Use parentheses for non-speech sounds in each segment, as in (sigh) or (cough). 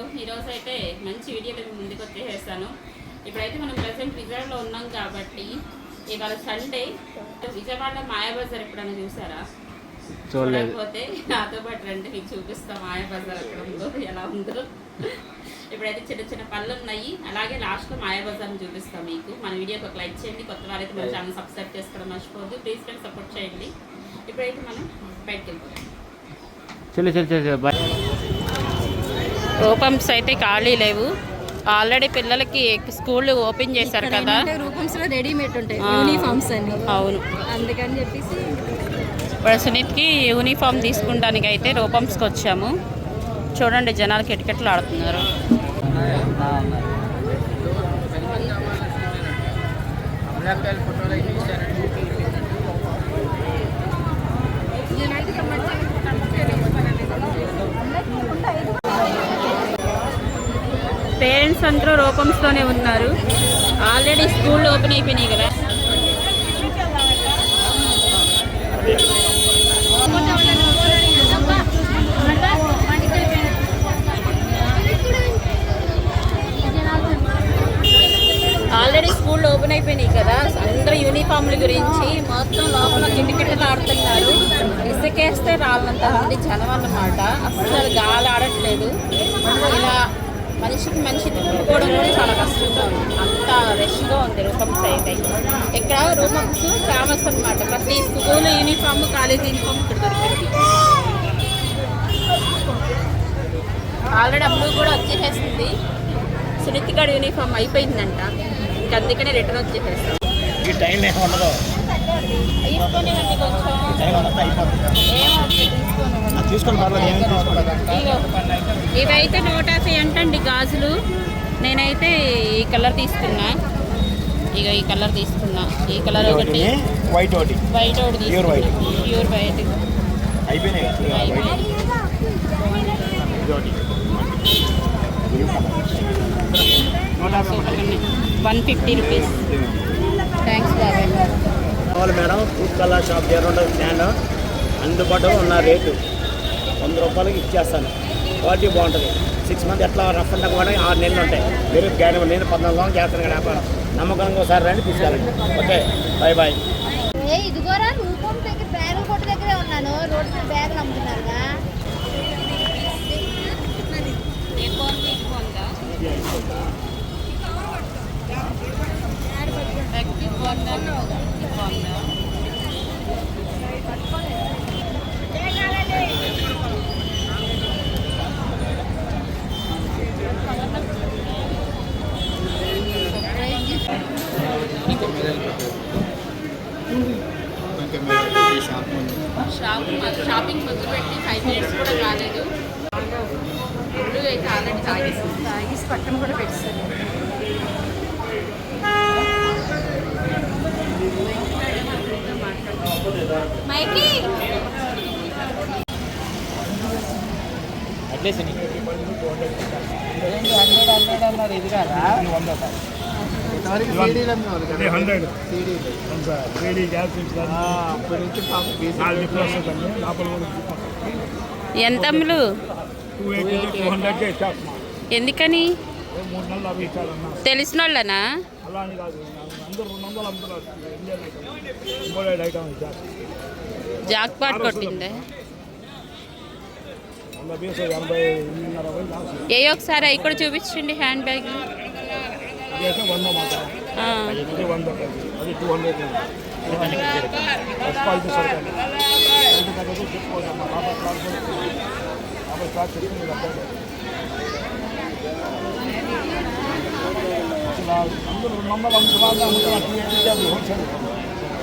అందరూ ఈరోజు అయితే మంచి వీడియోలో మీ ముందుకు వచ్చేసాను ఇప్పుడైతే మనం ప్రజెంట్ విజయవాడలో ఉన్నాం కాబట్టి ఇవాళ సండే విజయవాడలో మాయాబజార్ ఎప్పుడైనా చూసారా? చూడలేదు. చూడకపోతే నాతో పాటు రండి మీకు చూపిస్తాం మాయాబజార్ ఎక్కడ ఉందో ఎలా ఉందో. ఇప్పుడైతే చిన్న చిన్న పళ్ళు ఉన్నాయి. అలాగే లాస్ట్లో మాయాబజార్ని చూపిస్తాం మీకు. మన వీడియోకి ఒక లైక్ చేయండి. కొత్త వారైతే మన ఛానల్ సబ్స్క్రైబ్ చేసుకోవడం మర్చిపోవద్దు. ప్లీజ్ ఫ్రెండ్ సపోర్ట్ చేయండి. ఇప్పుడైతే మనం బయటకు వెళ్ళిపోతాం చెల్లి చెల్లి బాయ్ ఓపెన్స్ అయితే ఖాళీ లేవు ఆల్రెడీ పిల్లలకి స్కూల్ ఓపెన్ చేశారు కదా రూపమ్స్లో రెడీమేడ్ ఉంటాయి. యూనిఫామ్స్ అవును అందుకని చెప్పేసి ఇప్పుడు సునీత్కి యూనిఫామ్ తీసుకుంటానికి అయితే రూపంస్కి వచ్చాము చూడండి జనాలు కిటకిటలు ఆడుతున్నారు పేరెంట్స్ అందరూ రూపంస్లోనే ఉన్నారు. ఆల్రెడీ స్కూల్ ఓపెన్ అయిపోయినాయి కదా. ఆల్రెడీ స్కూల్ ఓపెన్ అయిపోయినాయి కదా. అందరూ యూనిఫామ్ల గురించి మొత్తం లోపల కిటకిటలు ఆడుతున్నారు. ఇసుకేస్తే రాళ్ళంత మంది జనం అన్నమాట అస్సలు గాలి ఆడట్లేదు. ఇలా మనిషికి మనిషి తిప్పుకోవడం కూడా చాలా కష్టంగా ఉంది అంత రష్గా ఉంది రూపమ్స్ అయితే. ఇక్కడ రూపమ్స్ ఫేమస్ అన్నమాట. ప్రతి స్కూల్ యూనిఫామ్ కాలేజ్ యూనిఫామ్ ఇక్కడ దొరుకుతుంది ఆల్రెడీ అప్పుడు కూడా వచ్చేసేస్తుంది సునీతి గారి యూనిఫామ్ అయిపోయిందంట. ఇంక అందుకనే రిటర్న్ వచ్చేసేస్తాం ఈ టైం ఏమి కొంచెం. ఇవైతే నూట యాభై అంటండి గాజులు. నేనైతే ఈ కలర్ తీసుకున్నా. ఇక ఈ కలర్ తీసుకున్నా. ఈ కలర్ ఒకటి. వైట్ ఒకటి. వైట్ ఒకటి white. తీసుకున్నా ప్యూర్ వైట్ అయిపోయినాయి. వన్ ఫిఫ్టీ రూపీస్ థ్యాంక్స్ బాబాయ్. మేడం ఫ్రూట్ కలర్ షాప్ ఉంటుంది స్టాండ్ అందుబాటులో ఉన్న రేటు. వంద రూపాయలకి ఇచ్చేస్తాను. క్వాలిటీ బాగుంటుంది. సిక్స్ మంత్ ఎట్లా రఫ్ అండ్ కూడా ఆరు నెలలు ఉంటాయి. మీరు గ్యారెంటీ నేను పద్నాలుగు వందలు చేస్తాను కదా వ్యాపారం. నమ్మకంగా ఒకసారి రండి తీసుకెళ్ళండి. ఓకే బాయ్ బాయ్ ఏ ఇదిగోరా రూపం దగ్గర బ్యాగుల కొట్టు దగ్గరే ఉన్నాను. రోడ్డు మీద బ్యాగులు అమ్ముతున్నారుగా షాపింగ్ మొదలు పెట్టి ఫైవ్ మినిట్స్ కూడా కాలేదు ఇప్పుడు అయితే ఆల్రెడీ తాగేసింది తాగేసి పక్కన కూడా పెట్టేస్తారు మైకి అట్లేసి హండ్రెడ్. వేడి గ్యాస్ నాలుగు ప్లస్ లోపల ఎంత అమ్ములు? టూ ఎయిటీ టూ హండ్రెడ్కే ఇచ్చేస్తున్నాం. ఎందుకని? తెలిసిన వాళ్ళనా అలా అని ఏ ఒకసారి అవి కూడా చూపించండి హ్యాండ్ బ్యాగ్. అది అయితే వంద మాత్రం అది వంద అది టూ హండ్రెడ్ ఫస్ట్ క్వాలిటీ సరిపోయింది క్వాలిటీ తగ్గదు చెప్పుకోవచ్చు అమ్మా బాబా క్లాస్ బాబా క్లాస్ చెప్పింది అబ్బాయి అసలు అందరూ రెండు వందలు అమ్ముతున్నారు అమ్ముతున్నారు టూ ఎయిటీ అది హోల్సేల్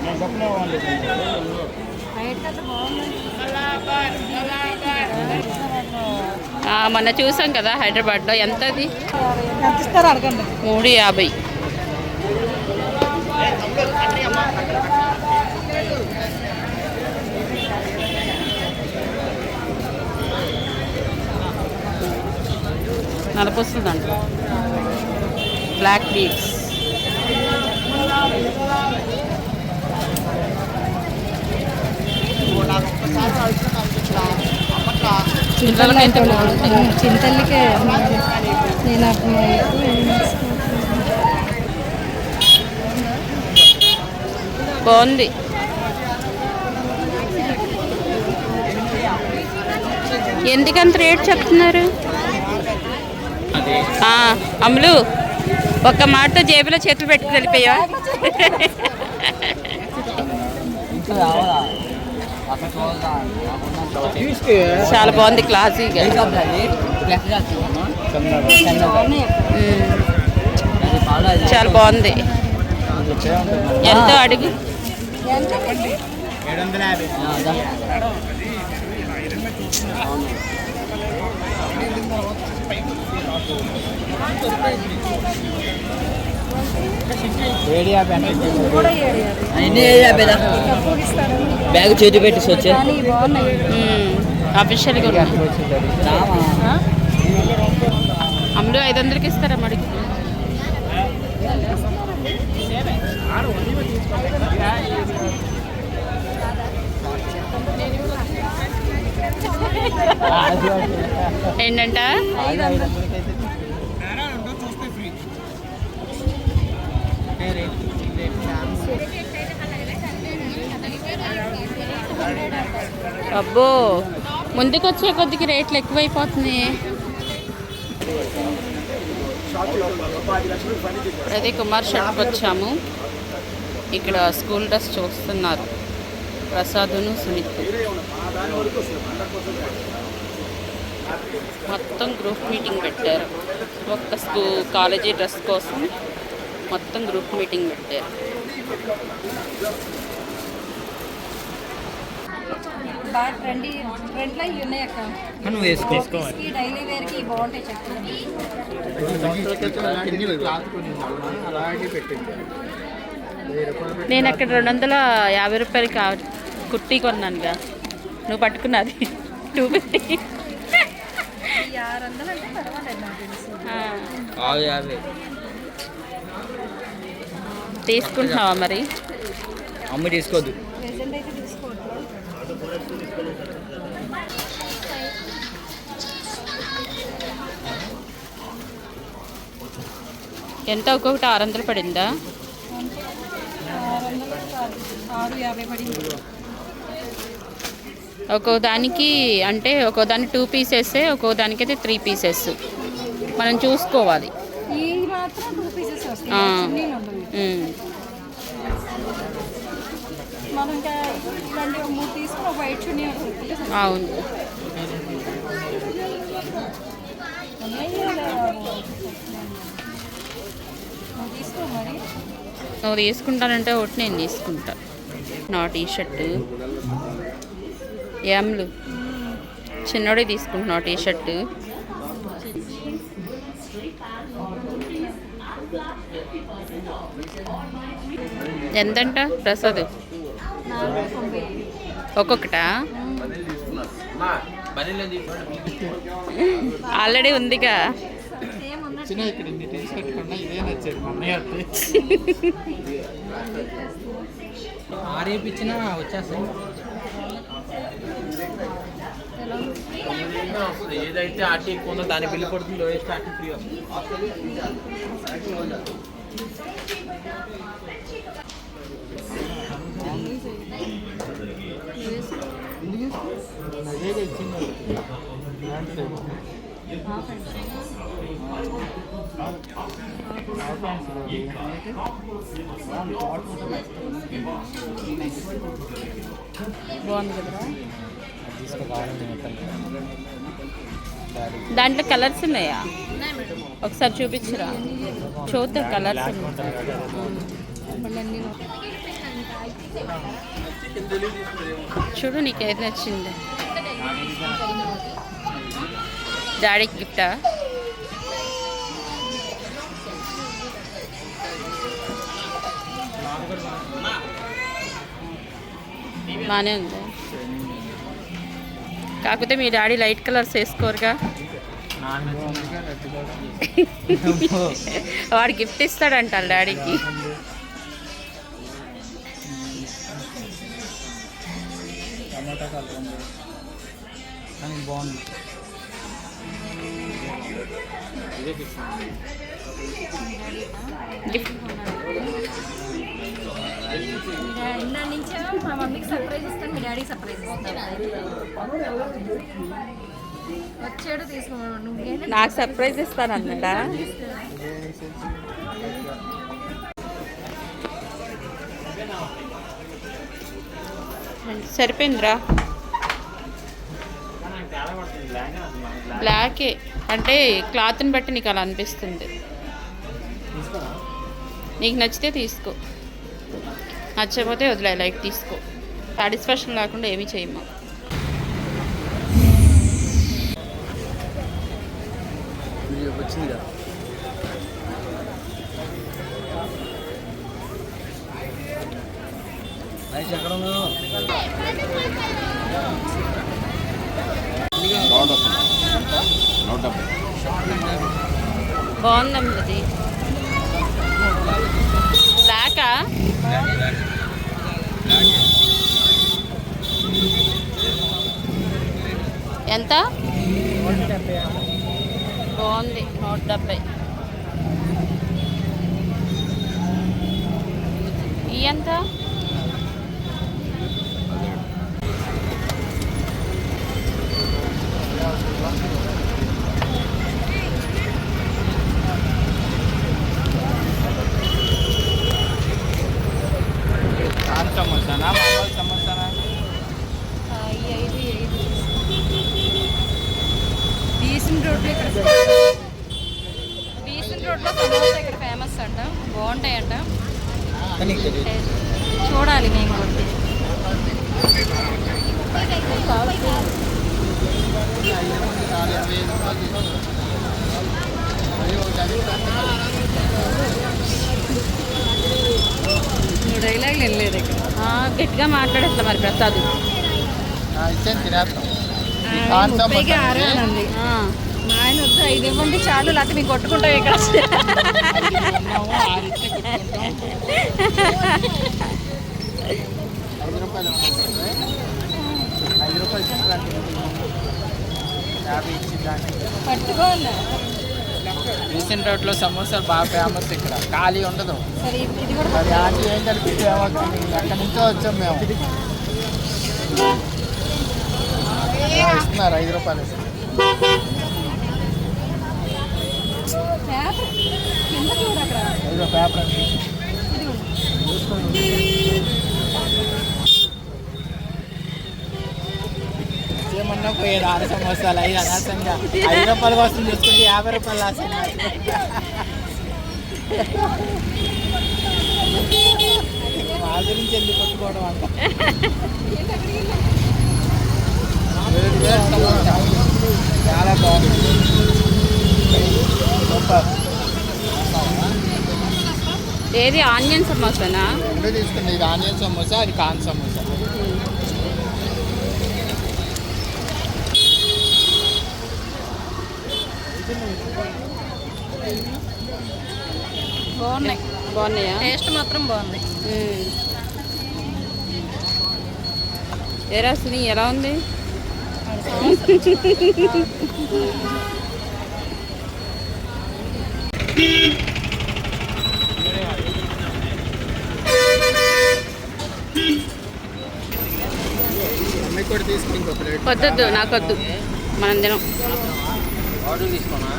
నేను చెప్పలేమండి మొన్న చూసాం కదా హైదరాబాద్లో. ఎంతది? ఎంత అడగండి. మూడు యాభై. నలపొస్తుందంట. బ్లాక్ బీడ్స్ చింతల్లికే నేను బాగుంది. ఎందుకంత రేట్ చెప్తున్నారు? ఆ, అమ్ములు ఒక్క మాట జేబులో చేతులు పెట్టుకుని వెళ్ళిపోయా చాలా బాగుంది క్లాసీగా. చాలా బాగుంది. ఎంతో అడుగు? బ్యాగ్ చేతి పెట్టి వచ్చే అఫీషియల్గా ఉన్నాయి. అమ్ములు ఐదు వందలకి ఇస్తారా మడికి? (laughs) ఏంటంట? అబ్బో ముందుకు వచ్చే కొద్దికి రేట్లు ఎక్కువైపోతున్నాయి. అదే కుమార్ షాప్కి వచ్చాము. ఇక్కడ స్కూల్ డ్రెస్ చూస్తున్నారు. ప్రసాదును సునీత్ మొత్తం గ్రూప్ మీటింగ్ పెట్టారు. ఒక్క స్కూ కాలేజీ డ్రెస్ కోసం మొత్తం గ్రూప్ మీటింగ్ పెట్టారు. బాగా ట్రెండీ ట్రెండ్లో ఇవి ఉన్నాయి అక్క. నువ్వు వేసుకో. ఈ డైలీ వేర్కి బాగుంటాయి చెప్తాను నేను అక్కడ రెండు వందల యాభై రూపాయలకి కా కుర్తీ కొన్నానుగా. నువ్వు పట్టుకున్నది. టూ ఫిఫ్టీ ఆరు వందలు అంటే పర్వాలేదు తీసుకుంటున్నావా మరి? అమ్మ తీసుకోవద్దు ఎంత ఒక్కొక్కటి ఆరు వందలు పడిందా? ఒక్కో దానికి అంటే ఒక్కో దానికి టూ పీసెస్ ఒక్కో దానికి అయితే త్రీ పీసెస్. మనం చూసుకోవాలి. ఈ మాత్రం టూ పీసెస్ వస్తాయి ఆ. చున్నీలు ఉండవు ఉమ్. మనం ఇంకా ఇలాంటి ఒక మూడు తీసుకుని ఒక వైట్ చున్నీ ఒకటి కుట్టితే సరిపోతుంది. అవును. నువ్వు తీసుకుంటానంటే ఒకటి నేను తీసుకుంటా. నా టీ షర్ట్ ఏమ్లు చిన్నోడే తీసుకుంటున్నా టీ షర్ట్ ఎంతంట? ప్రసాద్. ఒక్కొక్కటా? ఆల్రెడీ ఉందిగా. సేమ్ ఉన్నట్టు చిన్న ఇక్కడ ఇన్ని టీ షర్ట్ కన్నా ఇదే నచ్చేది మా అన్నయ్య అంటే ఆరేపించినా వచ్చేస్తాయి. ఏదైతే ఆర్టీ ఎక్కువ ఉందో దాని బిల్లు పడుతుంది లోయెస్ట్ ఆర్టీ ఫ్రీ వస్తుంది. అదేగా ఇచ్చింది బ్రాండ్ బాగుంది కదా దాంట్లో కలర్స్ ఉన్నాయా? ఒకసారి చూపించరా? చూద్దాం కలర్స్ మళ్ళీ అన్ని చూడు నీకు ఏది నచ్చింది. డాడీకి గిఫ్టా? బాగానే ఉంది. కాకపోతే మీ డాడీ లైట్ కలర్స్ వేసుకోరుగా. (laughs) వాడు గిఫ్ట్ ఇస్తాడంట డాడీకి. టమాటా ఉంది కానీ బాగుంది ఇందా నుంచే మా మమ్మీకి సర్ప్రైజ్ ఇస్తాను మీ డాడీకి సర్ప్రైజ్ వచ్చాడు తీసుకున్నాడు నాకు సర్ప్రైజ్ ఇస్తాను అన్నట అన్నడా సరిపోయిందిరా. బ్లాకే అంటే క్లాత్ని బట్టి నీకు అలా అనిపిస్తుంది. నీకు నచ్చితే తీసుకో. నచ్చకపోతే వదిలే లైక్ తీసుకో. సాటిస్ఫాక్షన్ లేకుండా ఏమీ చేయము. వచ్చింది కదా బాగుందండి. అది బ్లాకా? ఎంత? బాగుంది నూట డెబ్బై. ఈ ఎంత కాన్ సమోసానా మామూలు సమోసానా ఈ ఐదు ఈ ఐదు బీసన్ రోడ్లో ఇక్కడ బీసన్ రోడ్లో సమోసా ఇక్కడ ఫేమస్ అంట బాగుంటాయంట చూడాలి మేము కూడా. నువ్వు డైలాగ్ వెళ్ళలేదు ఇక్కడ. ఆ, గట్టిగా మాట్లాడేస్తా మరి ప్రసాద్. ఇచ్చాను తినేస్తాం. వద్దు ఐదు ఇవ్వండి చాలు లేకపోతే మీకు కొట్టుకుంటాం ఇక్కడ. పట్టుకోండి. రీసెంట్ రోడ్లో సమోసాలు బాగా ఫేమస్ ఇక్కడ. ఖాళీ ఉండదు. ఇది ఇది మరి ఆంటీ ఏం కలిపి ఫేమస్ అక్కడి నుంచో వచ్చాం మేము. ఇస్తున్నారు ఐదు రూపాయలు? పేపర్ కింద చూడు అక్కడ పేపర్ ఏమన్నా పోయేది? ఆరు సంవత్సరాలు ఐదు అనవసరంగా. ఐదు రూపాయల కోసం చూసుకుంటే యాభై రూపాయలు లాస్ వాళ్ళ గురించి వెళ్ళి కొట్టుకోవడం అంట చాలా బాగుంది. ఏది? ఆనియన్ సమోసానా? రెండు తీసుకుంది ఇది ఆనియన్ సమోసా అది కాన్ సమోసా. బాగున్నాయి. బాగున్నాయా? టేస్ట్ మాత్రం బాగుంది. సునీ ఎలా ఉంది? (laughs) వద్దొద్దు నాకొద్దు. మనం తినం ఆర్డర్ తీసుకోనా?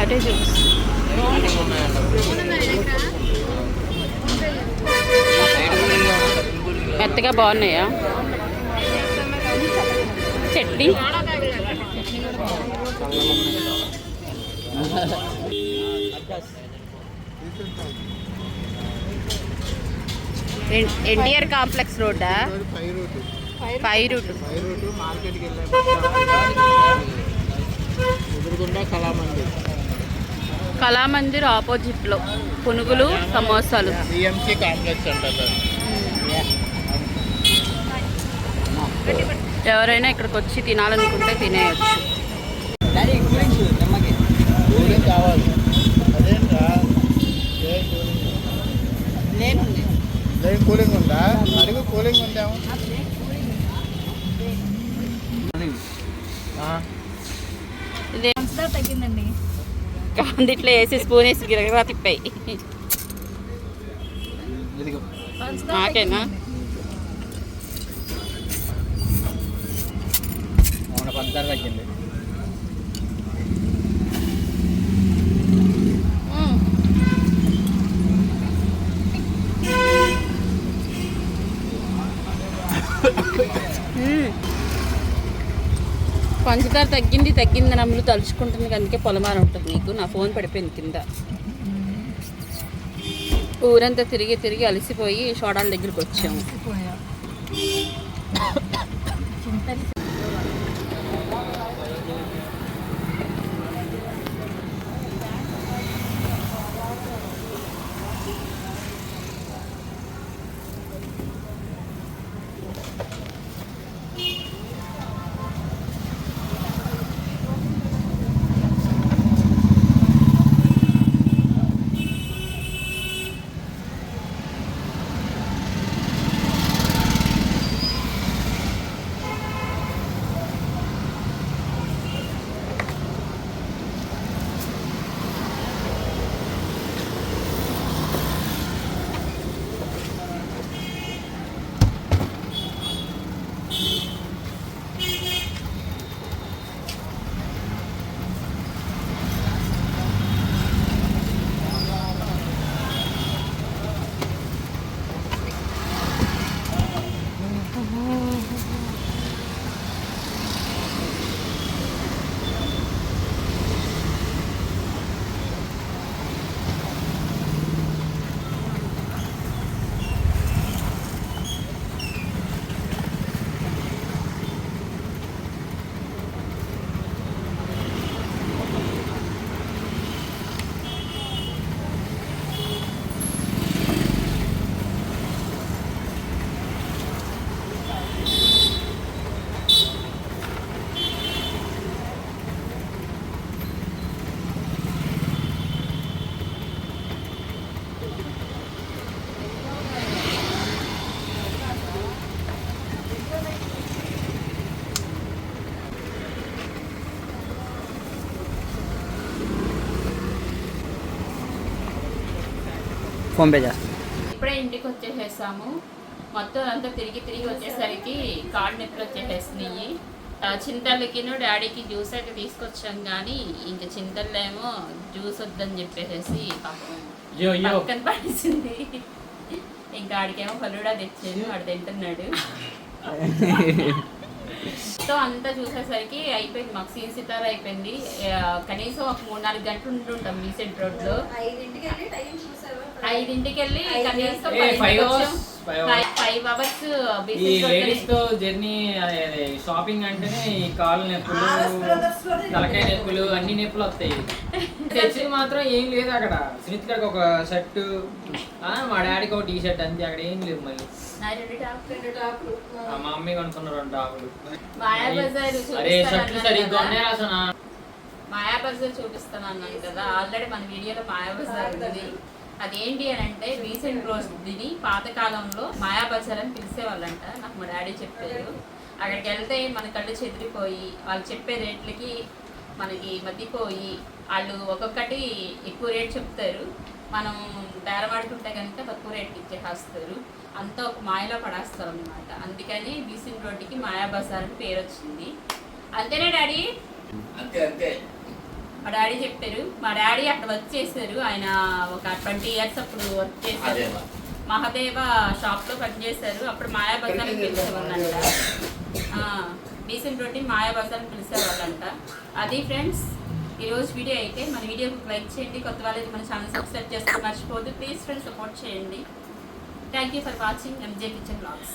అదే మెత్తగా బాగున్నాయా? చట్నీ. ఎన్- ఎన్టీఆర్ కాంప్లెక్స్ రోడ్డా? ఫైవ్ రూట్ కళామందిర్ ఆపోజిట్లో పునుగులు సమోసాలు. బిఎంసి కాంప్లెక్స్ అంటారు ఎవరైనా ఇక్కడికి వచ్చి తినాలనుకుంటే తినేయచ్చు. కూలింగ్? ఉందా? అడుగు కూలింగ్ ఉందేమో తగ్గిందండి. కాందిట్లో వేసి స్పూన్ వేసి గిరగిరా తిప్పాయి. నాకేనా? ధర పంచదార తగ్గింది పంచదార తగ్గింది తగ్గింది అని అమ్ములు తలుచుకుంటుంది అందుకే పొలమాన ఉంటుంది నీకు. నా ఫోన్ పడిపోయింది కింద. ఊరంతా తిరిగి తిరిగి అలసిపోయి షోడాల దగ్గరికి వచ్చాము. ఫోన్ పే చేస్తా ఇప్పుడే ఇంటికి వచ్చేసేసాము. మొత్తం అంతా తిరిగి తిరిగి వచ్చేసరికి కాళ్ళు నొప్పులు వచ్చేసేసినాయి. ఆ, చింతలకి డాడీకి జ్యూస్ అయితే తీసుకొచ్చాం కానీ ఇంక చింతలేమో జ్యూస్ వద్దని చెప్పేసి పాపం యో యో. పక్కన పడేసింది. ఇంకా ఆడికేమో ఫలుడా తెచ్చాను ఆడు తింటున్నాడు. (laughs) సో అంతా చూసేసరికి అయిపోయింది మాకు సీన్ సితార అయిపోయింది. కనీసం ఒక మూడు నాలుగు గంటలు ఉంటుంటాం మీసెంట్ రోడ్లో ఐదింటికి వెళ్ళి కనీసం. ఫైవ్- ఫైవ్ అవర్స్ ఈ లేడీస్తో జర్నీ అదే షాపింగ్ అంటేనే ఈ కాళ్ళు నొప్పులు తలకాయ నొప్పులు అన్ని నొప్పులు వస్తాయి. (laughs) తెచ్చి మాత్రం ఏం లేదు అక్కడ. సునీత్ గారికి ఒక షర్ట్ మా డాడీకి ఒక టీ షర్ట్ అంతే అక్కడ ఏం లేదు మళ్ళీ ఆ, మా మమ్మీ కొనుక్కున్న రెండు టాపులు మాయా బజార్ అరే షర్ట్లు సరిగ్గా ఉన్నాయి అసలు మాయా బజార్ చూపిస్తాను అన్నాను కదా. ఆల్రెడీ మన వీడియోలో మాయా బజార్ ఉంది. అదేంటి అని అంటే రీసెంట్ రోజు దీని పాతకాలంలో మాయా బజార్ అని పిలిచేవాళ్ళంట. నాకు మా డాడీ చెప్పారు. అక్కడికి వెళ్తే మన కళ్ళు చెదిరిపోయి వాళ్ళు చెప్పే రేట్లకి మనకి మతిపోయి వాళ్ళు ఒక్కొక్కటి ఎక్కువ రేట్ చెప్తారు. మనం బేరమాడుకుంటే కనుక తక్కువ రేట్కి ఇచ్చేస్తారు అంతా ఒక మాయలో పడేస్తారు అనమాట అందుకని బీసెంట్ రోడ్డుకి మాయా బజార్ అని పేరు వచ్చింది. అంతేనా డాడీ? అంతే అంతే. మా డాడీ చెప్పారు. మా డాడీ అక్కడ వర్క్ చేశారు. ఆయన ఒక ట్వంటీ ఇయర్స్ అప్పుడు వర్క్ చేశారు. మహాదేవ. షాప్లో పనిచేశారు అప్పుడు మాయా బజార్ పిలిచేవాళ్ళంట. డీసెంట్ రొట్టి మాయా బజార్ పిలిచేవాళ్ళంట. అది ఫ్రెండ్స్ ఈరోజు వీడియో అయితే మన వీడియోకి లైక్ చేయండి. కొత్త వాళ్ళకి మన ఛానల్ సబ్స్క్రైబ్ చేస్తే మర్చిపోదు ప్లీజ్ ఫ్రెండ్స్ సపోర్ట్ చేయండి. Thank you for watching MJ kitchen blogs